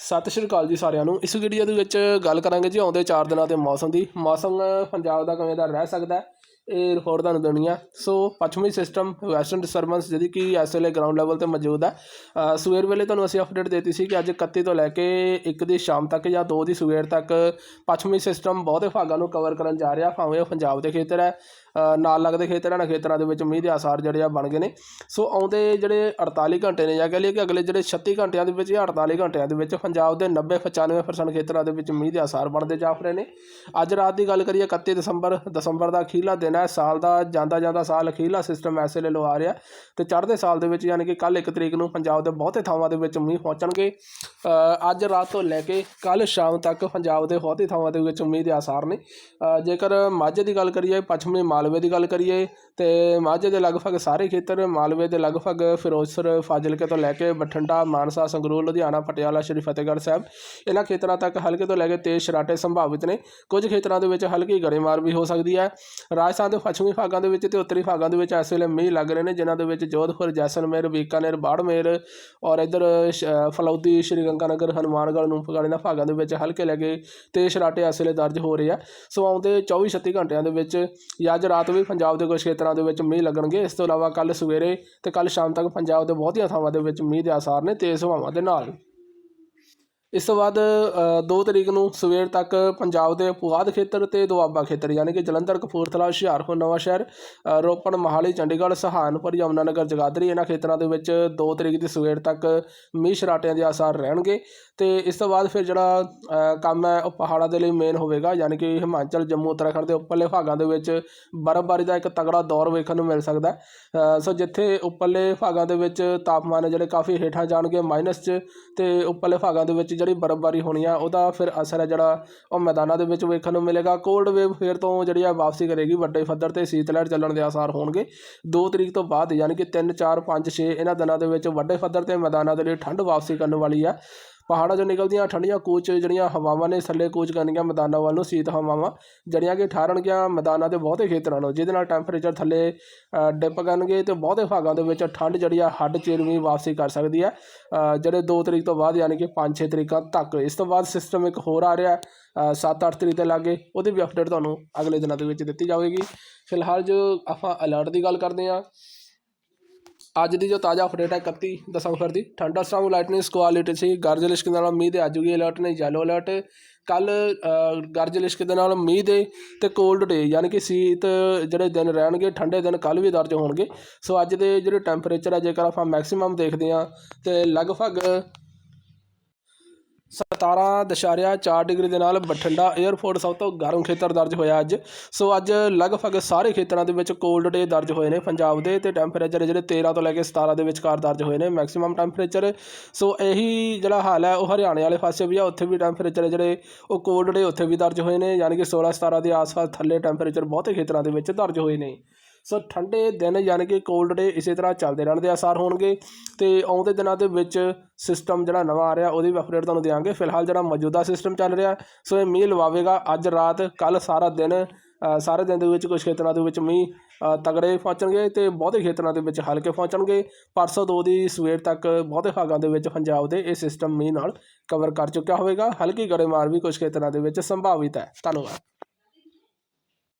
ਸਤਿ ਸ਼੍ਰੀ ਅਕਾਲ ਜੀ ਸਾਰਿਆਂ ਨੂੰ। ਇਸ ਵੀਡੀਓ ਦੇ ਵਿੱਚ ਗੱਲ ਕਰਾਂਗੇ ਜੀ ਆਉਂਦੇ 4 ਦਿਨਾਂ ਦੇ ਮੌਸਮ ਦੀ। ਮੌਸਮ ਪੰਜਾਬ ਦਾ ਕਿਵੇਂ ਦਾ ਰਹਿ ਸਕਦਾ ਇਹ ਰਿਪੋਰਟ ਤੁਹਾਨੂੰ ਦੇਣੀ ਆ। ਸੋ ਪੱਛਮੀ ਸਿਸਟਮ ਵੈਸਟਰਨ ਡਿਸਟਰਬੈਂਸ ਜਿਹੜੀ ਕਿ ਇਸ ਵੇਲੇ ਗਰਾਊਂਡ ਲੈਵਲ ਤੇ ਮੌਜੂਦ ਹੈ। ਸਵੇਰ ਵੇਲੇ ਤੁਹਾਨੂੰ ਅਸੀਂ ਅਪਡੇਟ ਦਿੱਤੀ ਸੀ ਕਿ ਅੱਜ 31 ਤੋਂ ਲੈ ਕੇ 1 ਦੀ ਸ਼ਾਮ ਤੱਕ ਜਾਂ 2 ਦੀ ਸਵੇਰ ਤੱਕ ਪੱਛਮੀ ਸਿਸਟਮ ਬਹੁਤੇ ਭਾਗਾਂ ਨੂੰ ਕਵਰ ਕਰਨ ਜਾ ਰਿਹਾ, ਭਾਵੇਂ ਉਹ ਪੰਜਾਬ ਦੇ ਖੇਤਰ ਹੈ। ਨਾਲ ਲੱਗਦੇ ਖੇਤਰਾਂ ਨਾਲ ਖੇਤਰਾਂ ਦੇ ਵਿੱਚ ਮੀਂਹ ਦੇ ਆਸਾਰ ਜਿਹੜੇ ਆ ਬਣ ਗਏ ਨੇ। ਸੋ ਆਉਂਦੇ ਜਿਹੜੇ 48 ਘੰਟੇ ਨੇ ਜਾਂ ਕਹਿ ਲਈਏ ਕਿ ਅਗਲੇ ਜਿਹੜੇ 36 ਘੰਟਿਆਂ ਦੇ ਵਿੱਚ ਜਾਂ 48 ਘੰਟਿਆਂ ਦੇ ਵਿੱਚ ਪੰਜਾਬ ਦੇ 90 95% ਖੇਤਰਾਂ ਦੇ ਵਿੱਚ ਮੀਂਹ ਦੇ ਆਸਾਰ ਬਣਦੇ ਜਾ ਰਹੇ ਨੇ। ਅੱਜ ਰਾਤ ਦੀ ਗੱਲ ਕਰੀਏ 31 ਦਸੰਬਰ ਦਸੰਬਰ ਦਾ ਅਖੀਰਲਾ ਦਿਨ ਹੈ। ਸਾਲ ਦਾ ਜਾਂਦਾ ਜਾਂਦਾ ਸਾਲ ਅਖੀਰਲਾ ਸਿਸਟਮ ਐਸੇ ਲੈ ਲੋ ਆ ਰਿਹਾ। ਤੇ ਚੜ੍ਹਦੇ ਸਾਲ ਦੇ ਵਿੱਚ ਯਾਨੀ ਕਿ ਕੱਲ 1 ਤਰੀਕ ਨੂੰ ਪੰਜਾਬ ਦੇ ਬਹੁਤੇ ਥਾਵਾਂ ਦੇ ਵਿੱਚ ਮੀਂਹ ਪਹੁੰਚਣਗੇ। ਅੱਜ ਰਾਤ ਤੋਂ ਲੈ ਕੇ ਕੱਲ ਸ਼ਾਮ ਤੱਕ ਪੰਜਾਬ ਦੇ ਬਹੁਤੇ ਥਾਵਾਂ ਦੇ ਵਿੱਚ ਮੀਂਹ ਦੇ ਆਸਾਰ ਨੇ। ਜੇਕਰ ਮਾਝੇ ਦੀ ਗੱਲ ਕਰੀਏ, ਪੱਛਮੀ ਮਾਲ ਮਾਲਵੇ ਦੀ ਗੱਲ ਕਰੀਏ ਤੇ ਮਾਝੇ ਦੇ ਲਗਭਗ ਸਾਰੇ ਖੇਤਰ ਮਾਲਵੇ ਦੇ ਲਗਭਗ ਫਿਰੋਜ਼ਪੁਰ, ਫਾਜ਼ਿਲਕੇ ਤੋਂ ਲੈ ਕੇ ਬਠਿੰਡਾ, ਮਾਨਸਾ, ਸੰਗਰੂਰ, ਲੁਧਿਆਣਾ, ਪਟਿਆਲਾ, ਸ਼੍ਰੀ ਫਤਿਹਗੜ੍ਹ ਸਾਹਿਬ, ਇਹਨਾਂ ਖੇਤਰਾਂ ਤੱਕ ਹਲਕੇ ਤੋਂ ਲੈ ਕੇ ਤੇਜ਼ ਸ਼ਰਾਟੇ ਸੰਭਾਵਿਤ ਨੇ। ਕੁਝ ਖੇਤਰਾਂ ਦੇ ਵਿੱਚ ਹਲਕੀ ਗੜੇਮਾਰ ਵੀ ਹੋ ਸਕਦੀ ਹੈ। ਰਾਜਸਥਾਨ ਦੇ ਪੱਛਮੀ ਭਾਗਾਂ ਦੇ ਵਿੱਚ ਤੇ ਉੱਤਰੀ ਭਾਗਾਂ ਦੇ ਵਿੱਚ ਇਸ ਵੇਲੇ ਮੀਂਹ ਲੱਗ ਰਹੇ ਨੇ, ਜਿਨ੍ਹਾਂ ਦੇ ਵਿੱਚ ਜੋਧਪੁਰ, ਜੈਸਲਮੇਰ, ਬੀਕਾਨੇਰ, ਬਾੜਮੇਰ ਔਰ ਇਧਰ ਫਲੌਦੀ, ਸ਼੍ਰੀ ਗੰਗਾਨਗਰ ਹਨੂਮਾਨਗੜ੍ਹ, ਨੂੰਪਗੜ੍ਹ ਇਹਨਾਂ ਭਾਗਾਂ ਦੇ ਵਿੱਚ ਹਲਕੇ ਲੈ ਕੇ ਤੇਜ਼ ਸ਼ਰਾਟੇ ਇਸ ਵੇਲੇ ਦਰਜ ਹੋ ਰਹੇ ਆ। ਸੋ ਆਉਂਦੇ 24 36 ਘੰਟਿਆਂ ਦੇ ਵਿੱਚ ਜਾਂ ਰਾਤ ਵੀ ਪੰਜਾਬ ਦੇ ਕੁਝ ਖੇਤਰਾਂ ਦੇ ਵਿੱਚ ਮੀਂਹ ਲੱਗਣਗੇ। ਇਸ ਤੋਂ ਇਲਾਵਾ ਕੱਲ ਸਵੇਰੇ ਤੇ ਕੱਲ ਸ਼ਾਮ ਤੱਕ ਪੰਜਾਬ ਦੇ ਬਹੁਤੀਆਂ ਥਾਵਾਂ ਦੇ ਵਿੱਚ ਮੀਂਹ ਦੇ ਆਸਾਰ ਨੇ ਤੇਜ਼ ਹਵਾਵਾਂ ਦੇ ਨਾਲ। ਇਸ ਤੋਂ ਬਾਅਦ 2 ਤਰੀਕ ਨੂੰ ਸਵੇਰ ਤੱਕ ਪੰਜਾਬ ਦੇ ਪੁਆਧ ਖੇਤਰ ਤੇ ਦੁਆਬਾ ਖੇਤਰ, ਯਾਨੀ ਕਿ ਜਲੰਧਰ, ਕਪੂਰਥਲਾ, ਹੁਸ਼ਿਆਰਪੁਰ ਨਵਾਂਸ਼ਹਿਰ ਰੋਪੜ, ਮੋਹਾਲੀ, ਚੰਡੀਗੜ੍ਹ, ਸਹਾਰਨਪੁਰ, ਯਮੁਨਾਨਗਰ, ਜਗਾਦਰੀ ਇਹਨਾਂ ਖੇਤਰਾਂ ਦੇ ਵਿੱਚ 2 ਤਰੀਕ ਦੀ ਸਵੇਰ ਤੱਕ ਮੀਂਹ ਸ਼ਰਾਟਿਆਂ ਦੇ ਆਸਾਰ ਰਹਿਣਗੇ। ਤੇ ਇਸ ਤੋਂ ਬਾਅਦ ਫਿਰ ਜਿਹੜਾ ਕੰਮ ਹੈ ਉਹ ਪਹਾੜਾਂ ਦੇ ਲਈ ਮੇਨ ਹੋਵੇਗਾ, ਯਾਨੀ ਕਿ ਹਿਮਾਚਲ, ਜੰਮੂ, ਉੱਤਰਾਖੰਡ ਦੇ ਉੱਪਰਲੇ ਭਾਗਾਂ ਦੇ ਵਿੱਚ ਬਰਫ਼ਬਾਰੀ ਦਾ ਇੱਕ ਤਗੜਾ ਦੌਰ ਵੇਖਣ ਨੂੰ ਮਿਲ ਸਕਦਾ ਸੋ ਜਿੱਥੇ ਉੱਪਰਲੇ ਭਾਗਾਂ ਦੇ ਵਿੱਚ ਤਾਪਮਾਨ ਹੈ ਜਿਹੜੇ ਕਾਫੀ ਹੇਠਾਂ ਜਾਣਗੇ ਮਾਈਨਸ 'ਚ, ਤੇ ਉੱਪਰਲੇ ਭਾਗਾਂ ਦੇ ਵਿੱਚ ਜਿਹੜੀ ਬਰਫ਼ਬਾਰੀ ਹੋਣੀ ਆ, ਉਹਦਾ ਫਿਰ ਅਸਰ ਹੈ ਜਿਹੜਾ ਉਹ ਮੈਦਾਨਾਂ ਦੇ ਵਿੱਚ ਵੇਖਣ ਨੂੰ ਮਿਲੇਗਾ। ਕੋਲਡ ਵੇਵ ਫਿਰ ਤੋਂ ਜਿਹੜੀ ਆ ਵਾਪਸੀ ਕਰੇਗੀ ਵੱਡੇ ਪੱਧਰ ਤੇ, ਸੀਤ ਲਹਿਰ ਚੱਲਣ ਦੇ ਆਸਾਰ ਹੋਣਗੇ। 2 ਤਰੀਕ ਤੋਂ ਬਾਅਦ ਯਾਨੀ ਕਿ 3 4 5 6 ਇਹਨਾਂ ਦਿਨਾਂ ਦੇ ਵਿੱਚ ਵੱਡੇ ਪੱਧਰ ਤੇ ਮੈਦਾਨਾਂ ਦੇ ਲਈ ਠੰਡ ਵਾਪਸੀ ਕਰਨ ਵਾਲੀ ਆ। ਪਹਾੜਾਂ 'ਚੋਂ ਨਿਕਲਦੀਆਂ ਠੰਡੀਆਂ ਕੂਚ ਜਿਹੜੀਆਂ ਹਵਾਵਾਂ ਨੇ ਥੱਲੇ ਕੂਚ ਕਰਨਗੀਆਂ ਮੈਦਾਨਾਂ ਵੱਲੋਂ ਸੀਤ ਹਵਾਵਾਂ ਜਿਹੜੀਆਂ ਕਿ ਠਾਰਨਗੀਆਂ ਮੈਦਾਨਾਂ ਦੇ ਬਹੁਤੇ ਖੇਤਰਾਂ ਨੂੰ ਜਿਹਦੇ ਨਾਲ ਟੈਂਪਰੇਚਰ ਥੱਲੇ ਅ, ਡਿਪ ਕਰਨਗੇ ਤੇ ਬਹੁਤੇ ਭਾਗਾਂ ਦੇ ਵਿੱਚ ਠੰਡ ਜਿਹੜੀ ਆ ਹੱਡ ਚੀਰਵੀਂ ਵਾਪਸੀ ਕਰ ਸਕਦੀ ਹੈ। ਜਿਹੜੇ 2 ਤਰੀਕ ਤੋਂ ਬਾਅਦ ਯਾਨੀ ਕਿ 5-6 ਤਰੀਕਾਂ ਤੱਕ ਇਸ ਤੋਂ ਬਾਅਦ ਸਿਸਟਮ ਇੱਕ ਹੋਰ ਆ ਰਿਹਾ 7-8 ਤਰੀਕ ਤੇ ਲਾਗੇ ਉਹਦੀ ਵੀ ਅਪਡੇਟ ਤੁਹਾਨੂੰ ਅਗਲੇ ਦਿਨਾਂ ਦੇ ਵਿੱਚ ਦਿੱਤੀ ਜਾਵੇਗੀ। ਫਿਲਹਾਲ ਜੋ ਆਪਾਂ ਅਲਰਟ ਦੀ ਗੱਲ ਕਰਦੇ ਹਾਂ ਅੱਜ ਦੀ ਜੋ ਤਾਜ਼ਾ ਅਪਡੇਟ ਹੈ 31 ਦਸੰਬਰ ਦੀ, ਠੰਡਾ ਸਟਾਰਮ ਲਾਈਟਨਿੰਗ ਸਕੁਆਲਿਟੀ ਸੀ ਗਰਜ ਲਿਸ਼ਕ ਦੇ ਨਾਲ ਮੀਂਹ ਦੇ ਅੱਜ ਵੀ ਅਲਰਟ ਨੇ ਯੈਲੋ ਅਲਰਟ ਕੱਲ ਗਰਜ ਲਿਸ਼ਕ ਦੇ ਨਾਲ ਮੀਂਹ ਦੇ ਤੇ ਕੋਲਡ ਡੇ ਯਾਨੀ ਕਿ ਸੀਤ ਜਿਹੜੇ ਦਿਨ ਰਹਿਣਗੇ, ਠੰਡੇ ਦਿਨ ਕੱਲ ਵੀ ਦਰਜ ਹੋਣਗੇ। ਸੋ ਅੱਜ ਦੇ ਜਿਹੜੇ ਟੈਂਪਰੇਚਰ ਹੈ, ਜੇਕਰ ਆਪਾਂ ਮੈਕਸਿਮਮ ਦੇਖਦੇ ਹਾਂ, ਤੇ ਲਗਭਗ 17.4 ਡਿਗਰੀ ਦੇ ਨਾਲ ਬਠਿੰਡਾ 에ਅਰਪੋਰਟ ਸਭ ਤੋਂ ਗਰਮ ਖੇਤਰ ਦਰਜ ਹੋਇਆ ਅੱਜ। ਸੋ ਅੱਜ ਲਗਭਗ ਸਾਰੇ ਖੇਤਰਾਂ ਦੇ ਵਿੱਚ ਕੋਲਡ ਡੇ ਦਰਜ ਹੋਏ ਨੇ। ਪੰਜਾਬ ਦੇ ਤੇ ਟੈਂਪਰੇਚਰ ਜਿਹੜੇ 13 ਤੋਂ ਲੈ ਕੇ 17 ਦੇ ਵਿਚਕਾਰ ਦਰਜ ਹੋਏ ਨੇ ਮੈਕਸਿਮਮ ਟੈਂਪਰੇਚਰ ਸੋ ਇਹੀ ਜਿਹੜਾ ਹਾਲ ਹੈ, ਉਹ ਹਰਿਆਣੇ ਵਾਲੇ ਪਾਸੇ ਵੀ ਆ, ਉੱਥੇ ਵੀ ਟੈਂਪਰੇਚਰ ਜਿਹੜੇ, ਉਹ ਕੋਲਡ ਡੇ ਉੱਥੇ ਵੀ ਦਰਜ ਹੋਏ ਨੇ। ਯਾਨੀ ਕਿ 16 17 ਦੇ ਆਸ-ਪਾਸ ਥੱਲੇ ਟੈਂਪਰੇਚਰ ਬਹੁਤੇ ਖੇਤਰਾਂ ਦੇ ਵਿੱਚ ਦਰਜ ਹੋਏ ਨੇ। ਸੋ ਠੰਡੇ ਦਿਨ ਯਾਨੀ ਕਿ ਕੋਲਡ ਡੇ ਇਸੇ ਤਰ੍ਹਾਂ ਚੱਲਦੇ ਰਹਿਣ ਦੇ ਆਸਾਰ ਹੋਣਗੇ ਤੇ ਆਉਂਦੇ ਦਿਨਾਂ ਦੇ ਵਿੱਚ ਸਿਸਟਮ ਜਿਹੜਾ ਨਵਾਂ ਆ ਰਿਹਾ ਉਹਦੀ ਵੀ ਅਪਡੇਟ ਤੁਹਾਨੂੰ ਦਿਆਂਗੇ। ਫਿਲਹਾਲ ਜਿਹੜਾ ਮੌਜੂਦਾ ਸਿਸਟਮ ਚੱਲ ਰਿਹਾ, ਸੋ ਇਹ ਮੀਂਹ ਲਵਾਵੇਗਾ। ਅੱਜ ਰਾਤ ਕੱਲ ਸਾਰਾ ਦਿਨ ਸਾਰੇ ਦਿਨ ਦੇ ਵਿੱਚ ਕੁਝ ਖੇਤਰਾਂ ਦੇ ਵਿੱਚ ਮੀਂਹ ਤਗੜੇ ਪਹੁੰਚਣਗੇ ਤੇ ਬਹੁਤੇ ਖੇਤਰਾਂ ਦੇ ਵਿੱਚ ਹਲਕੇ ਪਹੁੰਚਣਗੇ। ਪਰਸੋਂ ਦੋ ਦੀ ਸਵੇਰ ਤੱਕ ਬਹੁਤੇ ਭਾਗਾਂ ਦੇ ਵਿੱਚ ਪੰਜਾਬ ਦੇ ਇਹ ਸਿਸਟਮ ਮੀਂਹ ਨਾਲ ਕਵਰ ਕਰ ਚੁੱਕਿਆ ਹੋਵੇਗਾ। ਹਲਕੀ ਗੜੇਮਾਰ ਵੀ ਕੁਝ ਖੇਤਰਾਂ ਦੇ ਵਿੱਚ ਸੰਭਾਵਿਤ ਹੈ। ਧੰਨਵਾਦ।